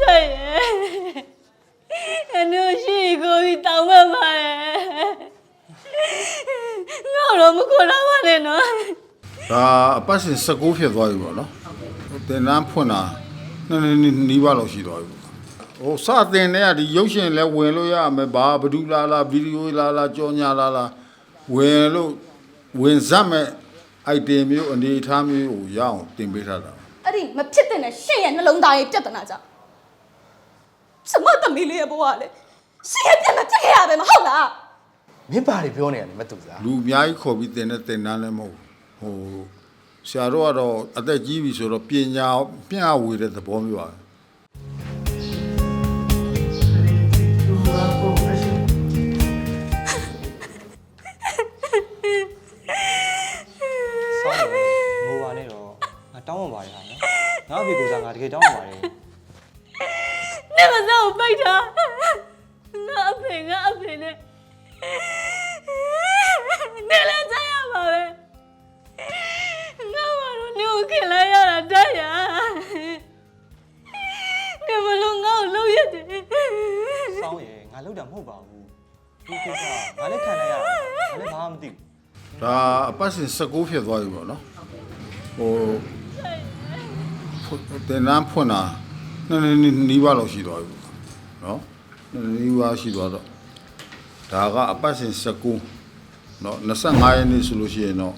တဲ့ရဲ့အနုရှိကိုပြီးတောင်းပန်ပါတယ်ငါတော့မခေါ်တော့ပါနဲ့နော်ဒါအပတ်စဉ်16ဖြစ်သွားပြီပေါ့နော်တင်တန်းဖွင့်တာနှစ်နှစ်နီးပါးလောက်ရှိသွားပြီပေါ့ဟိုစတင်တဲ့ကဒီရုပ်ရှင်လဲဝင်လို့ရမယ်ဘာဘဒူလာလာဗီဒီယိုလာလာကြောညာလာလာဝင်လို့ဝင်စက်မဲ့အိုက်တင်မျိုးအနေအထားမျိုးကိုရအောင်တင်ပေးထားတာအဲ့ဒီမဖြစ်တဲ့နဲ့ရှင့်ရဲ့နှလုံးသားရဲ့ပြဿနာကြောင့် စမသမီးလေးရဲ့ဘဝလေရှင့်ရဲ့ပြန်မဖြစ်ခဲ့ရပဲမဟုတ်လားမင်းဘာတွေပြောနေရလဲမတူစားလူအများကြီးခေါ်ပြီးတင်တဲ့တင်တန်းလည်းမဟုတ်ဘူးဟိုဆရာတို့ကတော့အသက်ကြီးပြီဆိုတော့ပညာပြန့်ဝေတဲ့သဘောမျိုးပါဆောင်းတယ်ငိုပါနဲ့တော့ငါတောင်းပန်ပါတယ်ဟာနော်ငါအဖေကိုစားငါတကယ်တောင်းပန်ပါတယ် နေမစောပိတ်တာငါအဖေငါအဖေနဲ့နေလည်းကြရပါပဲငါမလို့နေကိုခင်လိုက်ရတာတတ်ရနေမလို့ငါ့ကိုလှုပ်ရတယ်ဆောင်းရယ်ငါလောက်တာမဟုတ်ပါဘူးဒီကိစ္စငါလည်းခံလိုက်ရတာငါလည်းဘာမှမသိဘူးဒါအပတ်စဉ်16ဖြစ်သွားပြီပေါ့နော်ဟိုဖွင့်တင်တန်းဖွင့်တာ နှစ်နှစ်နီးပါးလောက်ရှိသွားပြီပေါ့နော်နှစ်နှစ်နီးပါးရှိသွားတော့ဒါကအပတ်စဉ်16နော်25ရက်နေ့ဆိုလို့ရှိရင်တော့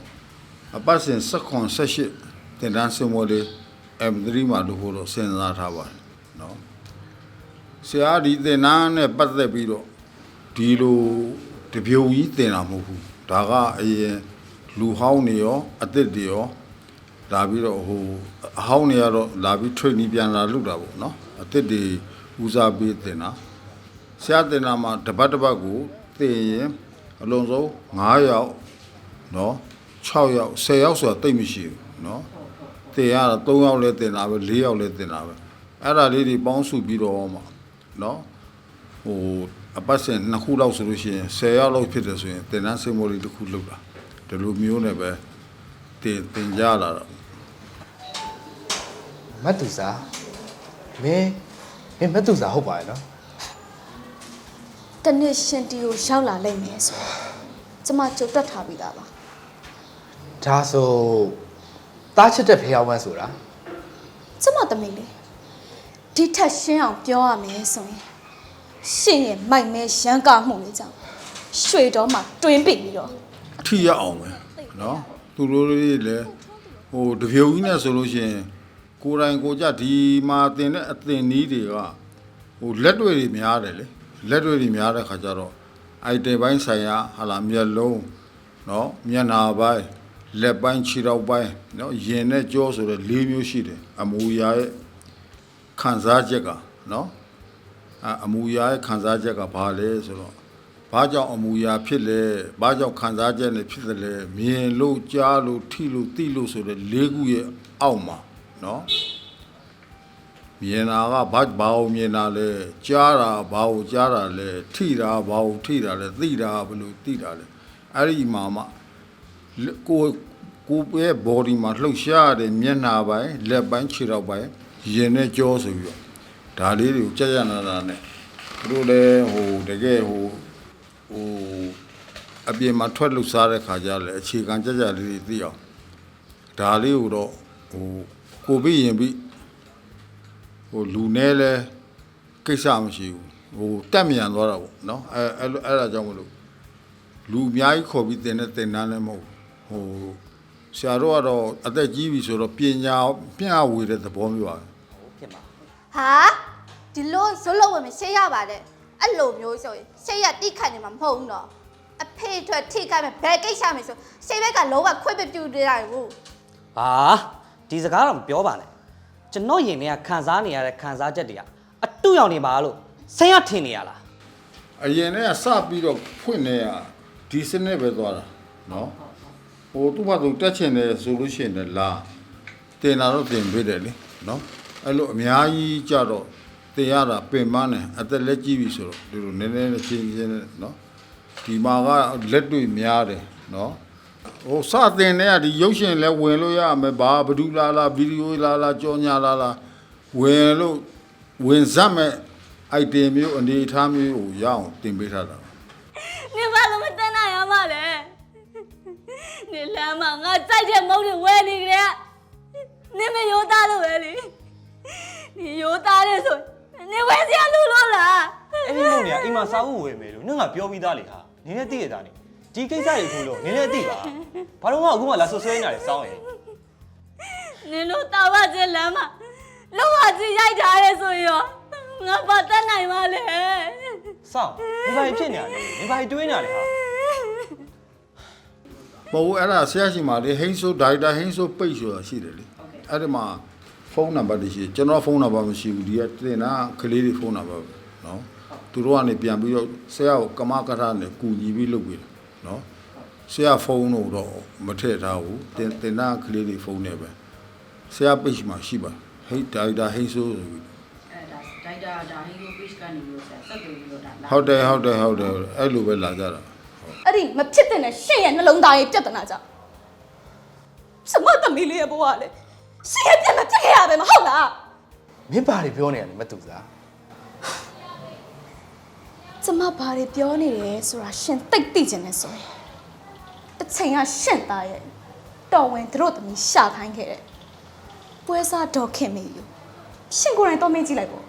အပတ်စဉ်16 18တင်တန်းစင်မောလေး M3 မှာလို့ဟိုတော့စဉ်းစားထားပါတယ်နော်ဆရာဒီတင်တန်းနဲ့ပတ်သက်ပြီးတော့ဒီလိုတပြုံကြီးတင်တာမဟုတ်ဘူးဒါကအရင်လူဟောင်းနေရောအသစ်တွေရော လာပြီးတော့ဟိုအဟောင်းတွေကတော့လာပြီး training ပြန်လာလုပ်တာပေါ့နော်အသစ်တွေဦးစားပေးတင်တာဆရာတင်တာမှာတပတ်တပတ်ကိုတင်ရင်အလုံးစုံ9ယောက်နော်6ယောက်10ယောက်ဆိုတာတိတ်မရှိဘူးနော်တင်ရတာ3ယောက်လဲတင်တာပဲ4ယောက်လဲတင်တာပဲအဲ့ဒါလေးတွေပေါင်းစုပြီးတော့မှနော်ဟိုအပတ်စဉ်နှစ်ခုလောက်ဆိုလို့ရှိရင်10ရောက်လောက်ဖြစ်တယ်ဆိုရင်တင်တန်းစိတ်မိုးလေးတစ်ခုလောက်တာဒီလိုမျိုးနဲ့ပဲတင်တင်ကြလာတော့ မတ်သူစာမင်းမင်းမတ်သူစာဟုတ်ပါရဲ့နော်တနေ့ရှင်တီကိုရောက်လာလိမ့်မယ်ဆိုကျမကြုံတက်ထားပြီးသားပါဒါဆိုတားချစ်တဲ့ဖျောင်းဝမ်းဆိုတာကျမသမီးလေးဒီထက်ရှင်းအောင်ပြောရမယ်ဆိုရင်ရှင်ရဲ့မိုက်မဲရန်ကမှုလေးကြောင့်ရွှေတော်မှာတွင်ပိပြီးတော့အထီရအောင်ပဲနော်သူတို့လေးလည်းဟိုတပြုံကြီးနဲ့ဆိုလို့ရှိရင် ကိုယ်တိုင်ကိုယ်ကြဒီမှာတင်တဲ့အသင်နီးတွေကဟိုလက်တွေတွေများတယ်လေလက်တွေတွေများတဲ့ခါကျတော့အိုက်တယ်ပိုင်းဆိုင်ရာဟာလာမျက်လုံးเนาะမျက်နာပိုင်းလက်ပိုင်းခြေထောက်ပိုင်းเนาะရင်နဲ့ကြောဆိုတဲ့၄မျိုးရှိတယ်အမူအရာရဲ့ ခံစားချက်ကနော်အအမူအရာရဲ့ခံစားချက်ကဘာလဲဆိုတော့ဘာကြောင့်အမူအရာဖြစ်လဲဘာကြောင့်ခံစားချက်နဲ့ဖြစ်တယ်လဲမြင်လို့ကြားလို့ထိလို့သိလို့ဆိုတဲ့လေးခုရဲ့အောက်မှာ နော်မြင်တာကဘာဘာကိုမြင်တာလဲကြားတာဘာကိုကြားတာလဲထိတာဘာကိုထိတာလဲသိတာဘယ်လိုသိတာလဲအဲ့ဒီမှာမှလက်ကိုယ်ကိုယ်ရဲ့ body မှာလှုပ်ရှားတဲ့မျက်နှာပိုင်းလက်ပိုင်းခြေထောက်ပိုင်းရင်နဲ့ကြောဆိုပြီးတော့ဒါလေးတွေကိုကြက်ရနာနာနဲ့သူတို့လည်းဟိုတကယ်ဟိုဟိုအပြင်မှာထွက်လို့စားတဲ့ခါကျလည်းအခြေခံကြက်ကြက်လေးတွေသိအောင်ဒါလေးကိုတော့ ဟိုကိုပြီးရင်ပြီးဟိုလူနဲ့လဲကိစ္စမရှိဘူးဟိုတက်မြန်သွားတာပေါ့နော်အဲအဲ့လိုအဲ့ဒါကြောင့်မလို့လူအများကြီးခေါ်ပြီးတင်တဲ့တင်တန်းလည်းမဟုတ်ဘူးဟိုဆရာတို့ကတော့အသက်ကြီးပြီဆိုတော့ပညာပြန့်ဝေတဲ့သဘောမျိုးပါဖြစ်ပါဟာဒီလိုဇလုံးဝင်မရှေ့ရပါတယ်အဲ့လိုမျိုးဆိုရင်ရှေ့ရတိခတ်နေမှာမဟုတ်ဘူးနော်အဖေအတွက်ထိခိုက်မယ်ဘယ်ကိစ္စမယ်ဆိုရှေ့ဘက်ကလုံးဝခွင့်မပြုသေးတာဘူး ဘာ ဒီစကားတော့မပြောပါနဲ့ကျွန်တော်ရင်ထဲကခံစားနေရတဲ့ခံစားချက်တွေကအတူရောင်နေပါလို့ဆင်းရထင်နေရလားအရင်ကစပြီးတော့ဖွင့်နေရဒီစနစ်ပဲသွားတာနော်ဟိုသူ့ဘာသူတက်ချင်တယ်ဆိုလို့ရှိရင်လည်းလာတင်လာတော့တင်ပေးတယ်လေနော်အဲ့လိုအများကြီးကြတော့တင်ရတာပင်ပန်းတယ်အသက်လက်ကြီးပြီဆိုတော့ဒီလိုနည်းနည်းနဲ့ချင်းချင်းနဲ့နော်ဒီမှာကလက်တွေများတယ်နော် ဟိုစတင်တဲ့ကဒီရုပ်ရှင်လဲဝင်လို့ရမယ်ဘာဘဒူလာလာဗီဒီယိုလာလာကြောညာလာလာဝင်လို့ဝင်ဇက်မဲ့ item မျိုးအနေအထားမျိုးကိုရအောင်တင်ပေးထားတာနေဘာလို့မတန်းနိုင်ရမှာလဲနေလမ်းမှာငါကြိုက်တဲ့မုတ်တွေဝယ်နေကြတယ်နေမရိုးသားလို့ပဲလေနေရိုးသားတယ်ဆိုနေဝယ်စရာလူလို့လားအဲ့ဒီမုံတွေကအိမ်မှာစာအုပ်ဝယ်မယ်လို့နင့်ကပြောပြီးသားလေဟာနင်းလည်းသိရတာနေ ဒီကိစ္စတွေခုလို့နင်းလည်းသိပါဘာလို့ကအခုမှလာဆွဆွဲနေတာလဲစောင်းရင်နင်တို့တာဝကျလမ်းမှာလောကကြီးရိုက်ထားရဲဆိုရောငါဘာတတ်နိုင်ပါလဲစောင်းဒီဘာဖြစ်နေတာလဲဒီဘာတွေးနေတာလဲဟာမဟုတ်ဘူးအဲ့ဒါဆရာရှိမှလေဟိန်းဆိုဒါရိုက်တာဟိန်းဆိုပိတ်ဆိုတာရှိတယ်လေအဲ့ဒီမှာဖုန်းနံပါတ်တွေရှိတယ်ကျွန်တော်ဖုန်းနံပါတ်မရှိဘူးဒီကတင်တာကလေးတွေဖုန်းနံပါတ်နော်သူတို့ကနေပြန်ပြီးတော့ဆရာကိုကမကထနဲ့ကူညီပြီးလုပ်ပြီးတယ် နော်ဆရာဖုန်းတော့တော့မထည့်ထားဘူးတင်တင်တာကလေးတွေဖုန်းနဲ့ပဲဆရာပိတ်မှရှိပါဟိတ်ဒါရိုက်တာဟိန်းဆိုဆိုပြီးအဲဒါဒိုက်တာဒါဟင်းကို page ကနေလို့ဆက်ဆက်ပြီးတော့ဒါလာဟုတ်တယ်ဟုတ်တယ်ဟုတ်တယ်အဲ့လိုပဲလာကြတာအဲ့ဒီမဖြစ်တဲ့နဲ့ရှင်ရဲ့နှလုံးသားရဲ့ပြဿနာကြောင့်ကျမသမီးလေးရဲ့ဘဝကလေရှင်ရဲ့ပြန်မဖြစ်ခဲ့ရပဲမဟုတ်လားမင်းဘာတွေပြောနေရလဲမတူစား ကျမဘာတွေပြောနေတယ်ဆိုတာရှင်သိသိချင်နေဆိုရင်တစ်ချိန်ကရှင်သားရဲ့တော်ဝင်သူတို့သမီးရှာခိုင်းခဲ့တဲ့ပွဲစားဒေါ်ခင်မေယူရှင်ကိုယ်တိုင်တော့မေးကြည့်လိုက်ပေါ့